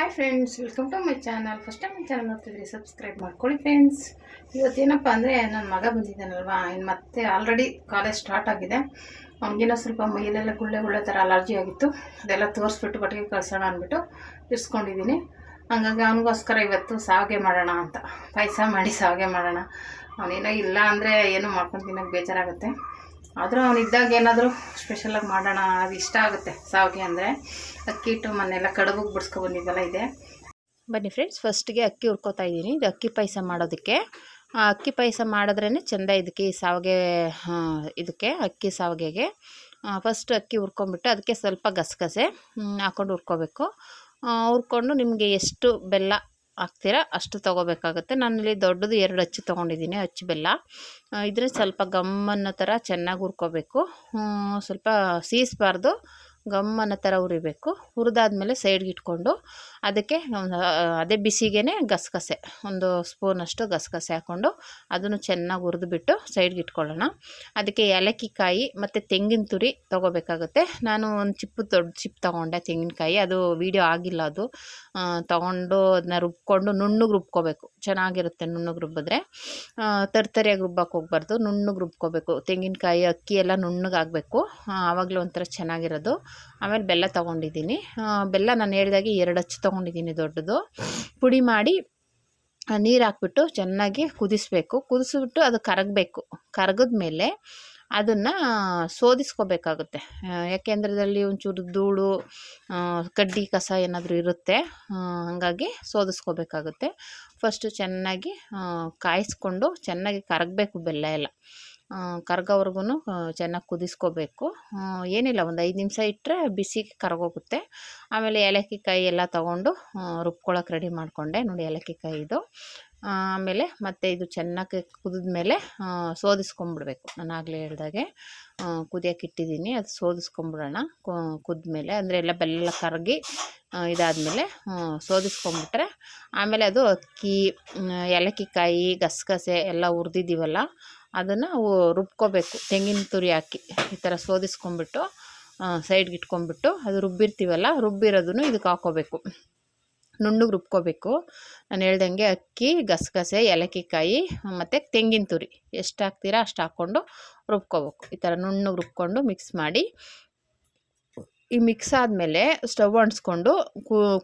Hi friends welcome to my channel first time my channel ನೋಡ್ತಿದ್ರಿ subscribe ಮಾಡ್ಕೊಳ್ಳಿ friends ಇವತ್ತೇನಪ್ಪ ಅಂದರೆ ನನ್ನ ಮಗ ಬಂದಿದ್ದಾನಲ್ವಾ? ಇನ್ನು ಮತ್ತೆ ಆಲ್ರೆಡಿ ಕಾಲೇಜ್ ಸ್ಟಾರ್ಟ್ ಆಗಿದೆ. ಅವನಿಗೇನೋ ಸ್ವಲ್ಪ ಮೈಯಲ್ಲೆಲ್ಲ ಗುಳ್ಳೆ ಗುಳ್ಳೆ ಥರ ಅಲರ್ಜಿ ಆಗಿತ್ತು. ಅದೆಲ್ಲ ತೋರಿಸ್ಬಿಟ್ಟು ಬಟ್ಟಿಗೆ ಕಳ್ಸೋಣ ಅಂದ್ಬಿಟ್ಟು ಇರಿಸ್ಕೊಂಡಿದ್ದೀನಿ. ಹಂಗಾಗಿ ಅವನಿಗೋಸ್ಕರ ಇವತ್ತು ಸಾವಿಗೆ ಮಾಡೋಣ ಅಂತ. ಪಾಯಸ ಮಾಡಿ ಸಾವಿಗೆ ಮಾಡೋಣ. ಅವನೇನೋ ಇಲ್ಲ ಅಂದರೆ ಏನೋ ಮಾಡ್ಕೊಂಡು ತಿನ್ನೋಕ್ಕೆ ಬೇಜಾರಾಗುತ್ತೆ. ಆದರೂ ಅವನಿದ್ದಾಗ ಏನಾದರೂ ಸ್ಪೆಷಲಾಗಿ ಮಾಡೋಣ, ಅದು ಇಷ್ಟ ಆಗುತ್ತೆ ಸಾವಿಗೆ ಅಂದರೆ. ಅಕ್ಕಿ ಹಿಟ್ಟು ಮೊನ್ನೆಲ್ಲ ಕಡುಬಿಗೆ ಬಿಡಿಸ್ಕೊ ಬಂದಿದ್ದೆಲ್ಲ ಇದೆ. ಬನ್ನಿ ಫ್ರೆಂಡ್ಸ್ ಫಸ್ಟಿಗೆ ಅಕ್ಕಿ ಹುರ್ಕೋತಾ ಇದ್ದೀನಿ. ಇದು ಅಕ್ಕಿ ಪಾಯಸ ಮಾಡೋದಕ್ಕೆ. ಅಕ್ಕಿ ಪಾಯಸ ಮಾಡಿದ್ರೇ ಚೆಂದ ಇದಕ್ಕೆ ಈ ಸಾವಿಗೆ ಇದಕ್ಕೆ, ಅಕ್ಕಿ ಸಾವಿಗೆಗೆ. ಫಸ್ಟ್ ಅಕ್ಕಿ ಹುರ್ಕೊಂಬಿಟ್ಟು ಅದಕ್ಕೆ ಸ್ವಲ್ಪ ಗಸಗಸೆ ಹಾಕ್ಕೊಂಡು ಹುರ್ಕೋಬೇಕು. ಹುರ್ಕೊಂಡು ನಿಮಗೆ ಎಷ್ಟು ಬೆಲ್ಲ ಹಾಕ್ತೀರಾ? ಅಷ್ಟು ತೊಗೋಬೇಕಾಗುತ್ತೆ. ನಾನಿಲ್ಲಿ ದೊಡ್ಡದು ಎರಡು ಅಚ್ಚು ತೊಗೊಂಡಿದ್ದೀನಿ, ಅಚ್ಚು ಬೆಲ್ಲ. ಇದ್ರೆ ಸ್ವಲ್ಪ ಗಮ್ಮನ್ನ ಥರ ಚೆನ್ನಾಗಿ ಹುರ್ಕೋಬೇಕು. ಸ್ವಲ್ಪ ಸೀಸ್ಬಾರ್ದು, ಗಮ್ಮನ್ನ ಥರ ಹುರಿಬೇಕು. ಹುರಿದಾದ್ಮೇಲೆ ಸೈಡ್ಗೆ ಇಟ್ಕೊಂಡು ಅದಕ್ಕೆ ಒಂದು, ಅದೇ ಬಿಸಿಗೆನೆ ಗಸಗಸೆ. ಒಂದು ಸ್ಪೂನಷ್ಟು ಗಸಗಸೆ ಹಾಕ್ಕೊಂಡು ಅದನ್ನು ಚೆನ್ನಾಗಿ ಹುರಿದ್ಬಿಟ್ಟು ಸೈಡ್ಗೆ ಇಟ್ಕೊಳ್ಳೋಣ. ಅದಕ್ಕೆ ಏಲಕ್ಕಿ ಕಾಯಿ ಮತ್ತು ತೆಂಗಿನ ತುರಿ ತೊಗೋಬೇಕಾಗುತ್ತೆ. ನಾನು ಒಂದು ಚಿಪ್ಪು ದೊಡ್ಡ ಚಿಪ್ ತೊಗೊಂಡೆ ತೆಂಗಿನಕಾಯಿ. ಅದು ವೀಡಿಯೋ ಆಗಿಲ್ಲ ಅದು. ತೊಗೊಂಡು ಅದನ್ನ ರುಬ್ಕೊಂಡು ನುಣ್ಣಗೆ ರುಬ್ಕೋಬೇಕು. ಚೆನ್ನಾಗಿರುತ್ತೆ ನುಣ್ಣಗೆ ರುಬ್ಬಿದ್ರೆ. ತರ್ತರಿಯಾಗಿ ರುಬ್ಬಕ್ಕೆ ಹೋಗ್ಬಾರ್ದು. ನುಣ್ಣಗೆ ರುಬ್ಕೋಬೇಕು. ತೆಂಗಿನಕಾಯಿ ಅಕ್ಕಿ ಎಲ್ಲ ನುಣ್ಣಗೆ ಆಗಬೇಕು. ಆವಾಗಲೂ ಒಂಥರ ಚೆನ್ನಾಗಿರೋದು. ಆಮೇಲೆ ಬೆಲ್ಲ ತೊಗೊಂಡಿದ್ದೀನಿ. ಬೆಲ್ಲ ನಾನು ಹೇಳಿದಾಗೆ ಎರಡು ಹಚ್ಚು ತೊಗೊಂಡಿದ್ದೀನಿ ದೊಡ್ಡದು. ಪುಡಿ ಮಾಡಿ ನೀರು ಹಾಕ್ಬಿಟ್ಟು ಚೆನ್ನಾಗಿ ಕುದಿಸ್ಬೇಕು. ಕುದಿಸ್ಬಿಟ್ಟು ಅದು ಕರಗಬೇಕು. ಕರಗಿದ್ಮೇಲೆ ಅದನ್ನು ಶೋಧಿಸ್ಕೋಬೇಕಾಗುತ್ತೆ ಯಾಕೆಂದರೆ ಅದರಲ್ಲಿ ಒಂಚೂರು ಧೂಳು ಕಡ್ಡಿ, ಕಸ ಏನಾದರೂ ಇರುತ್ತೆ ಹಾಗಾಗಿ ಶೋಧಿಸ್ಕೋಬೇಕಾಗುತ್ತೆ ಫಸ್ಟು ಚೆನ್ನಾಗಿ ಕಾಯಿಸ್ಕೊಂಡು ಚೆನ್ನಾಗಿ ಕರಗಬೇಕು ಬೆಲ್ಲ ಎಲ್ಲ. ಕರ್ಗೋವರೆಗೂ ಚೆನ್ನಾಗಿ ಕುದಿಸ್ಕೋಬೇಕು. ಏನಿಲ್ಲ, ಒಂದು ಐದು ನಿಮಿಷ ಇಟ್ಟರೆ ಬಿಸಿ ಕರಗೋಗುತ್ತೆ. ಆಮೇಲೆ ಏಲಕ್ಕಿ ಕಾಯಿ ಎಲ್ಲ ತೊಗೊಂಡು ರುಬ್ಕೊಳಕ್ಕೆ ರೆಡಿ ಮಾಡಿಕೊಂಡೆ. ನೋಡಿ, ಏಲಕ್ಕಿ ಕಾಯಿದು ಆಮೇಲೆ ಮತ್ತೆ ಇದು ಚೆನ್ನಾಗಿ ಕುದಿದ್ಮೇಲೆ ಸೋದಿಸ್ಕೊಂಬಿಡ್ಬೇಕು ನಾನು ಆಗಲೇ ಹೇಳ್ದಾಗೆ ಕುದಿಯೋಕೆ ಇಟ್ಟಿದ್ದೀನಿ. ಅದು ಸೋದಿಸ್ಕೊಂಬಿಡೋಣ ಕುದ್ಮೇಲೆ, ಅಂದರೆ ಎಲ್ಲ ಬೆಲ್ಲ ಕರಗಿ ಇದಾದಮೇಲೆ ಸೋದಿಸ್ಕೊಂಬಿಟ್ರೆ ಆಮೇಲೆ ಅದು ಅಕ್ಕಿ ಏಲಕ್ಕಿಕಾಯಿ ಏಲಕ್ಕಿ ಕಾಯಿ ಗಸಗಸೆ ಎಲ್ಲ ಹುರಿದಿದ್ದೀವಲ್ಲ ಅದನ್ನು ರುಬ್ಕೋಬೇಕು. ತೆಂಗಿನ ತುರಿ ಹಾಕಿ ಈ ಥರ ಸೋದಿಸ್ಕೊಂಬಿಟ್ಟು ಸೈಡ್ಗೆ ಇಟ್ಕೊಂಬಿಟ್ಟು ಅದು ರುಬ್ಬಿರ್ತೀವಲ್ಲ, ರುಬ್ಬಿರೋದನ್ನು ಇದಕ್ಕೆ ಹಾಕ್ಕೋಬೇಕು ನುಣ್ಣಗೆ ರುಬ್ಕೋಬೇಕು. ನಾನು ಹೇಳ್ದಂಗೆ ಅಕ್ಕಿ, ಗಸಗಸೆ, ಏಲಕ್ಕಿಕಾಯಿ, ಮತ್ತು ತೆಂಗಿನ ತುರಿ. ಎಷ್ಟು ಹಾಕ್ತೀರಾ ಅಷ್ಟು ಹಾಕ್ಕೊಂಡು ರುಬ್ಕೋಬೇಕು. ಈ ಥರ ನುಣ್ಣಗೆ ರುಬ್ಕೊಂಡು ಮಿಕ್ಸ್ ಮಾಡಿ. ಈ ಮಿಕ್ಸ್ ಆದಮೇಲೆ ಸ್ಟವ್ ಅಂಟಿಸ್ಕೊಂಡು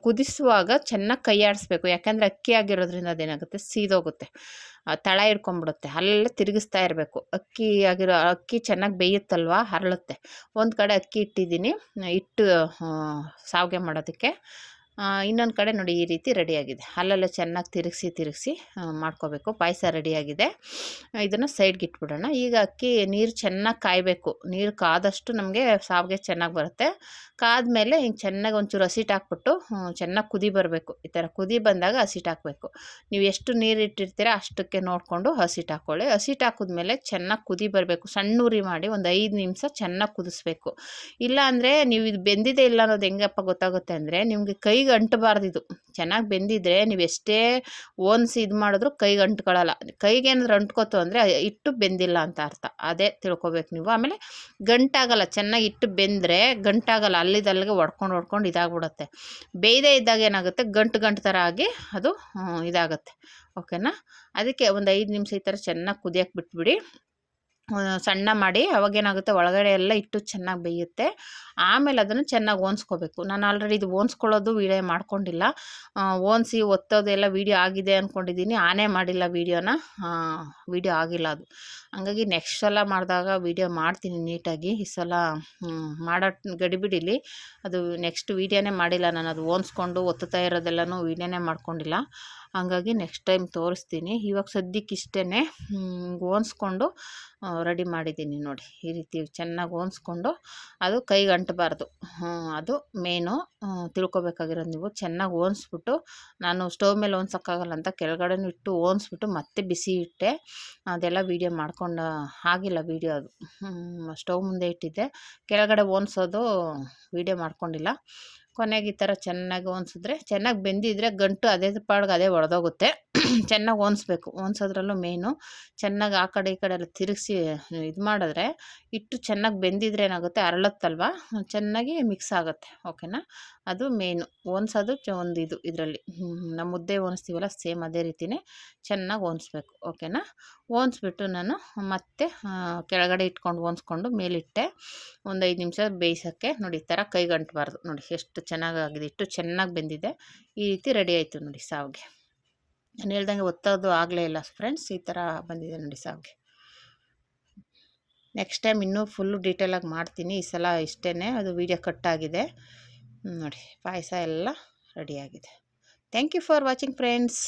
ಕುದಿಸುವಾಗ ಚೆನ್ನಾಗಿ ಕೈ ಆಡಿಸ್ಬೇಕು ಯಾಕೆಂದರೆ ಅಕ್ಕಿ ಆಗಿರೋದ್ರಿಂದ ಅದೇನಾಗುತ್ತೆ? ಸೀದೋಗುತ್ತೆ. ತಳ ಹಿಡ್ಕೊಂಬಿಡುತ್ತೆ. ಅಲ್ಲೆಲ್ಲ ತಿರುಗಿಸ್ತಾ ಇರಬೇಕು. ಅಕ್ಕಿ ಆಗಿರೋ, ಅಕ್ಕಿ ಚೆನ್ನಾಗಿ ಬೇಯುತ್ತಲ್ವ? ಹರಳುತ್ತೆ. ಒಂದು ಕಡೆ ಅಕ್ಕಿ ಇಟ್ಟಿದ್ದೀನಿ. ಇಟ್ಟು ಸಾವಿಗೆ ಮಾಡೋದಕ್ಕೆ. ಇನ್ನೊಂದು ಕಡೆ ನೋಡಿ ಈ ರೀತಿ ರೆಡಿಯಾಗಿದೆ ಅಲ್ಲೆಲ್ಲ ಚೆನ್ನಾಗಿ ತಿರುಗಿಸಿ ತಿರುಗಿಸಿ ಮಾಡ್ಕೋಬೇಕು. ಪಾಯಸ ರೆಡಿಯಾಗಿದೆ ಇದನ್ನು ಸೈಡ್ಗೆ ಇಟ್ಬಿಡೋಣ. ಈಗ ಅಕ್ಕಿ, ನೀರು ಚೆನ್ನಾಗಿ ಕಾಯಬೇಕು. ನೀರು ಕಾದಷ್ಟು ನಮಗೆ ಸಾವಿಗೆ ಚೆನ್ನಾಗಿ ಬರುತ್ತೆ. ಕಾದ್ಮೇಲೆ ಹಿಂಗೆ ಚೆನ್ನಾಗಿ ಒಂಚೂರು ಹಸಿಟ್ಟು ಹಾಕ್ಬಿಟ್ಟು ಚೆನ್ನಾಗಿ ಕುದಿ ಬರಬೇಕು. ಈ ಥರ ಕುದಿ ಬಂದಾಗ ಹಸಿಟ್ಟು ಹಾಕಬೇಕು. ನೀವು ಎಷ್ಟು ನೀರು ಇಟ್ಟಿರ್ತೀರ ಅಷ್ಟಕ್ಕೆ ನೋಡಿಕೊಂಡು ಹಸಿಟ್ಟು ಹಾಕ್ಕೊಳ್ಳಿ ಹಸಿಟ್ಟು ಹಾಕಿದ್ಮೇಲೆ ಚೆನ್ನಾಗಿ ಕುದಿ ಬರಬೇಕು. ಸಣ್ಣ ಉರಿ ಮಾಡಿ ಒಂದು ಐದು ನಿಮಿಷ ಚೆನ್ನಾಗಿ ಕುದಿಸ್ಬೇಕು. ಇಲ್ಲ ಅಂದರೆ ನೀವು ಇದು ಬೆಂದಿದೆ ಇಲ್ಲ ಅನ್ನೋದು ಹೆಂಗಪ್ಪ ಗೊತ್ತಾಗುತ್ತೆ ಅಂದರೆ ನಿಮಗೆ ಕೈಗೆ ಅಂಟಬಾರ್ದು ಇದು ಚೆನ್ನಾಗಿ ಬೆಂದಿದ್ರೆ ನೀವು ಎಷ್ಟೇ ಓನ್ಸಿ ಇದು ಮಾಡಿದ್ರು ಕೈಗೆ ಅಂಟ್ಕೊಳ್ಳಲ್ಲ ಕೈಗೆ ಏನಾದ್ರು ಅಂಟ್ಕೋತು ಅಂದರೆ ಇಟ್ಟು ಬೆಂದಿಲ್ಲ ಅಂತ ಅರ್ಥ. ಅದೇ ತಿಳ್ಕೊಬೇಕು ನೀವು. ಆಮೇಲೆ ಗಂಟಾಗಲ್ಲ, ಚೆನ್ನಾಗಿ ಇಟ್ಟು ಬೆಂದರೆ ಗಂಟಾಗಲ್ಲ ಅಲ್ಲಿದಲ್ಲಿಗೆ ಒಡ್ಕೊಂಡು ಹೊಡ್ಕೊಂಡು ಇದಾಗ್ಬಿಡುತ್ತೆ. ಬೇಯದೇ ಇದ್ದಾಗ ಏನಾಗುತ್ತೆ? ಗಂಟು ಗಂಟು ಥರ ಆಗಿ ಅದು ಇದಾಗುತ್ತೆ. ಓಕೆನಾ? ಅದಕ್ಕೆ ಒಂದು ಐದು ನಿಮಿಷ ಈ ಥರ ಚೆನ್ನಾಗಿ ಕುದಿಯೋಕೆ ಬಿಟ್ಬಿಡಿ. ಸಣ್ಣ ಮಾಡಿ ಅವಾಗೇನಾಗುತ್ತೆ ಒಳಗಡೆ ಎಲ್ಲ ಇಟ್ಟು ಚೆನ್ನಾಗಿ ಬೇಯುತ್ತೆ. ಆಮೇಲೆ ಅದನ್ನು ಚೆನ್ನಾಗಿ ಓನ್ಸ್ಕೋಬೇಕು. ನಾನು ಆಲ್ರೆಡಿ ಇದು ಓನ್ಸ್ಕೊಳ್ಳೋದು ವೀಡಿಯೋ ಮಾಡ್ಕೊಂಡಿಲ್ಲ. ಓನ್ಸಿ ಒತ್ತೋದೆಲ್ಲ ವೀಡಿಯೋ ಆಗಿದೆ ಅಂದ್ಕೊಂಡಿದ್ದೀನಿ ಆನೇ ಮಾಡಿಲ್ಲ ವೀಡಿಯೋನ. ವೀಡಿಯೋ ಆಗಿಲ್ಲ ಅದು. ಹಂಗಾಗಿ ನೆಕ್ಸ್ಟ್ ಸಲ ಮಾಡಿದಾಗ ವೀಡಿಯೋ ಮಾಡ್ತೀನಿ ನೀಟಾಗಿ. ಈ ಸಲ ಮಾಡೋ ಗಡಿಬಿಡಿಲಿ ಅದು ನೆಕ್ಸ್ಟ್ ವೀಡಿಯೋನೇ ಮಾಡಿಲ್ಲ ನಾನು. ಅದು ಓನ್ಸ್ಕೊಂಡು ಒತ್ತುತ್ತಾ ಇರೋದೆಲ್ಲನೂ ವೀಡಿಯೋನೇ ಮಾಡ್ಕೊಂಡಿಲ್ಲ. ಹಾಗಾಗಿ ನೆಕ್ಸ್ಟ್ ಟೈಮ್ ತೋರಿಸ್ತೀನಿ. ಇವಾಗ ಸದ್ಯಕ್ಕೆ ಇಷ್ಟೇ ಓನ್ಸ್ಕೊಂಡು ರೆಡಿ ಮಾಡಿದ್ದೀನಿ ನೋಡಿ. ಈ ರೀತಿ ಚೆನ್ನಾಗಿ ಓನ್ಸ್ಕೊಂಡು ಅದು ಕೈಗೆ ಅಂಟಬಾರ್ದು ಅದು ಮೇನು ತಿಳ್ಕೊಬೇಕಾಗಿರೋದು ನೀವು ಚೆನ್ನಾಗಿ ಓನ್ಸ್ಬಿಟ್ಟು ನಾನು ಸ್ಟವ್ ಮೇಲೆ ಓನ್ಸೋಕ್ಕಾಗಲ್ಲ ಅಂತ ಕೆಳಗಡೆ ಇಟ್ಟು ಓನ್ಸ್ಬಿಟ್ಟು ಮತ್ತೆ ಬಿಸಿ ಇಟ್ಟೆ ಅದೆಲ್ಲ ವೀಡಿಯೋ ಮಾಡ್ಕೊಂಡು ಆಗಿಲ್ಲ ವೀಡಿಯೋ ಅದು. ಸ್ಟವ್ ಮುಂದೆ ಇಟ್ಟಿದ್ದೆ. ಕೆಳಗಡೆ ಓನ್ಸೋದು ವೀಡಿಯೋ ಮಾಡ್ಕೊಂಡಿಲ್ಲ. ಕೊನೆಗೆ ಈ ಥರ ಚೆನ್ನಾಗಿ ಒನ್ಸಿದ್ರೆ ಚೆನ್ನಾಗಿ ಬೆಂದಿದ್ರೆ ಗಂಟು ಅದೇ ಪಾಡ್ಗೆ ಅದೇ ಒಡೆದೋಗುತ್ತೆ ಚೆನ್ನಾಗಿ ಹೊಂದಿಸ್ಬೇಕು ಓನ್ಸೋದ್ರಲ್ಲೂ ಮೇಯ್ನು. ಚೆನ್ನಾಗಿ ಆ ಕಡೆ ಈ ಕಡೆ ಎಲ್ಲ ತಿರುಗಿಸಿ ಇದು ಮಾಡಿದ್ರೆ ಹಿಟ್ಟು ಚೆನ್ನಾಗಿ ಬೆಂದಿದ್ರೆ ಏನಾಗುತ್ತೆ ಅರಳುತ್ತಲ್ವ? ಚೆನ್ನಾಗಿ ಮಿಕ್ಸ್ ಆಗುತ್ತೆ, ಓಕೆನಾ? ಅದು ಮೇಯ್ನು, ಓನ್ಸೋದು ಚ, ಒಂದು ಇದು ಇದರಲ್ಲಿ. ನಮ್ಮ ಮುದ್ದೆ ಓನಿಸ್ತೀವಲ್ಲ ಸೇಮ್ ಅದೇ ರೀತಿಯೇ ಚೆನ್ನಾಗಿ ಹೊಂದಿಸ್ಬೇಕು ಓಕೆನಾ? ಹೊಂದಿಸ್ಬಿಟ್ಟು ನಾನು ಮತ್ತೆ ಕೆಳಗಡೆ ಇಟ್ಕೊಂಡು ಓನ್ಸ್ಕೊಂಡು ಮೇಲಿಟ್ಟೆ, ಒಂದು ಐದು ನಿಮಿಷ ಬೇಯಿಸೋಕ್ಕೆ. ನೋಡಿ, ಈ ಥರ ಕೈಗಂಟಬಾರ್ದು. ನೋಡಿ, ಎಷ್ಟು ಚೆನ್ನಾಗಾಗಿದೆ ಇಟ್ಟು ಚೆನ್ನಾಗಿ ಬೆಂದಿದೆ. ಈ ರೀತಿ ರೆಡಿ ಆಯಿತು ನೋಡಿ, ಸಾವಿಗೆ. ನಾನು ಹೇಳ್ದಂಗೆ ಒತ್ತೋದು ಆಗಲೇ ಇಲ್ಲ. ಫ್ರೆಂಡ್ಸ್, ಈ ಥರ ಬಂದಿದೆ ನೋಡಿ ಸಾವಿಗೆ. ನೆಕ್ಸ್ಟ್ ಟೈಮ್ ಇನ್ನೂ ಫುಲ್ಲು ಡೀಟೇಲಾಗಿ ಮಾಡ್ತೀನಿ. ಈ ಸಲ ಇಷ್ಟೇ ಅದು ವೀಡಿಯೋ ಆಗಿದೆ. ನೋಡಿ, ಪಾಯಸ ಎಲ್ಲ ರೆಡಿಯಾಗಿದೆ thank you for watching friends